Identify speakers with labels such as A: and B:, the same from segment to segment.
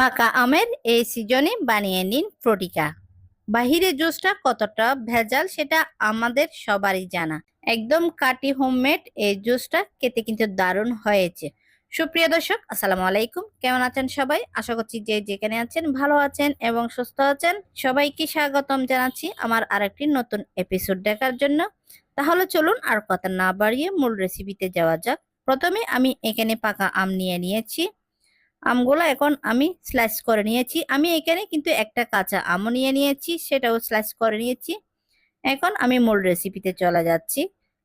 A: পাকা আমের এই সিজনে বানিয়ে নিন ফ্রুটিকা বাহিরে জুসটা কতটা ভেজাল সেটা আমাদের সবারই জানা। একদম কাটি হোমমেড এই জুসটা খেতে কিন্তু দারুণ হয়েছে। সুপ্রিয় দর্শক, আসসালামু আলাইকুম। কেমন আছেন সবাই? আশা করছি যে যেখানে আছেন ভালো আছেন এবং সুস্থ আছেন। সবাইকে স্বাগতম জানাচ্ছি আমার আরেকটি নতুন এপিসোড দেখার জন্য। তাহলে চলুন আর কথা না বাড়িয়ে মূল রেসিপিতে যাওয়া যাক। প্রথমে আমি এখানে পাকা আম নিয়ে নিয়েছি। আমগুলো এখন আমি স্লাইস করে নিয়েছি। আমি এখানে কিন্তু একটা কাঁচা আমও নিয়ে নিয়েছি, সেটাও স্লাইস করে নিয়েছি। এখন আমি মূল রেসিপিতে চলে যাচ্ছি।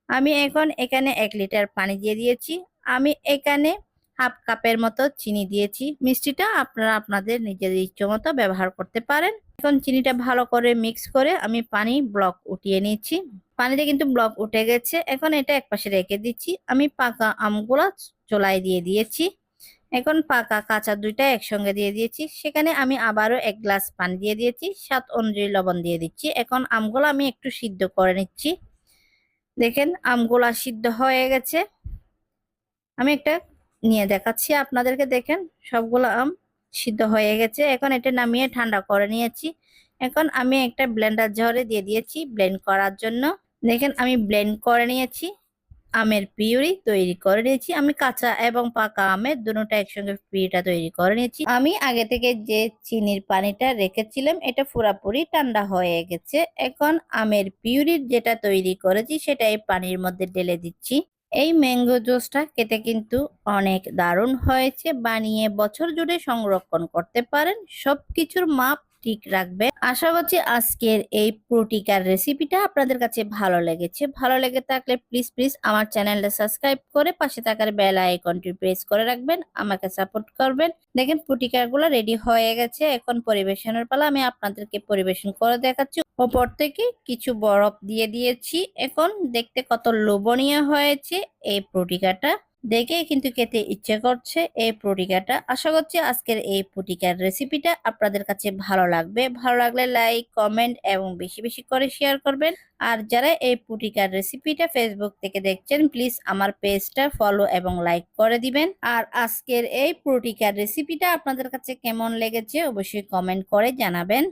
A: আমি এখন এখানে এক লিটার পানি দিয়ে দিয়েছি। আমি এখানে হাফ কাপের মতো চিনি দিয়েছি। মিষ্টিটা আপনারা আপনাদের নিজেদের ইচ্ছে মতো ব্যবহার করতে পারেন। এখন চিনিটা ভালো করে মিক্স করে আমি পানি ব্লক উঠিয়ে নিচ্ছি পানিতে কিন্তু ব্লক উঠে গেছে। এখন এটা একপাশে রেখে দিচ্ছি। আমি পাকা আমগুলো চোলাই দিয়ে দিয়েছি। এখন পাকা কাঁচা দুইটা একসঙ্গে দিয়ে দিয়েছি। সেখানে আমি আবারও এক গ্লাস পানি দিয়ে দিয়েছি সাত অনুযায়ী লবণ দিয়ে দিচ্ছি। এখন আমগুলো আমি একটু সিদ্ধ করে নিচ্ছি। দেখেন, আমগুলা সিদ্ধ হয়ে গেছে। আমি একটা নিয়ে দেখাচ্ছি আপনাদেরকে, দেখেন, সবগুলো আম সিদ্ধ হয়ে গেছে। এখন এটা নামিয়ে ঠান্ডা করে নিয়েছি। এখন আমি একটা ব্লেন্ডার ঝরে দিয়ে দিয়েছি ব্লেন্ড করার জন্য। দেখেন, আমি ব্লেন্ড করে নিয়েছি। আমের পিউরি তৈরি করে নিয়েছি। আমি কাঁচা এবং পাকা আমের দুটোটা একসঙ্গে পিউরিটা তৈরি করে নিয়েছি। আমি আগে থেকে যে চিনির পানিটা রেখেছিলাম, এটা পুরাপুরি ঠান্ডা হয়ে গেছে। এখন আমের পিউরির যেটা তৈরি করেছি, সেটা এই পানির মধ্যে ঢেলে দিচ্ছি। এই ম্যাঙ্গো জুসটা খেতে কিন্তু অনেক দারুণ হয়েছে। বানিয়ে বছর জুড়ে সংরক্ষণ করতে পারেন। সবকিছুর মাপ ঠিক রাখবে আশা করছি আজকের এই প্রোটিকার রেসিপিটা আপনাদের কাছে ভালো লেগেছে। ভালো লেগে থাকলে প্লিজ প্লিজ আমার চ্যানেলটা সাবস্ক্রাইব করে পাশে থাকার বেল আইকনটি প্রেস করে রাখবেন, আমাকে সাপোর্ট করবেন। দেখেন প্রোটিকারগুলো রেডি হয়ে গেছে। এখন পরিবেশনের পালা আমি আপনাদেরকে পরিবেশন করে দেখাচ্ছি। ওপর থেকে কিছু বরফ দিয়ে দিয়েছি। এখন দেখতে কত লোভনীয় হয়েছে এই প্রোটিকাটা। দেখে কিন্তু খেতে ইচ্ছে করছে এই প্রটিকাটা আশা করছি আজকের এই প্রটিকার রেসিপিটা আপনাদের কাছে ভালো লাগবে। ভালো লাগলে লাইক কমেন্ট এবং বেশি বেশি করে শেয়ার করবেন। আর যারা এই প্রটিকার রেসিপিটা ফেসবুক থেকে দেখছেন প্লিজ আমার পেজটা ফলো এবং লাইক করে দিবেন। আর আজকের এই প্রটিকার রেসিপিটা আপনাদের কাছে কেমন লেগেছে অবশ্যই কমেন্ট করে জানাবেন।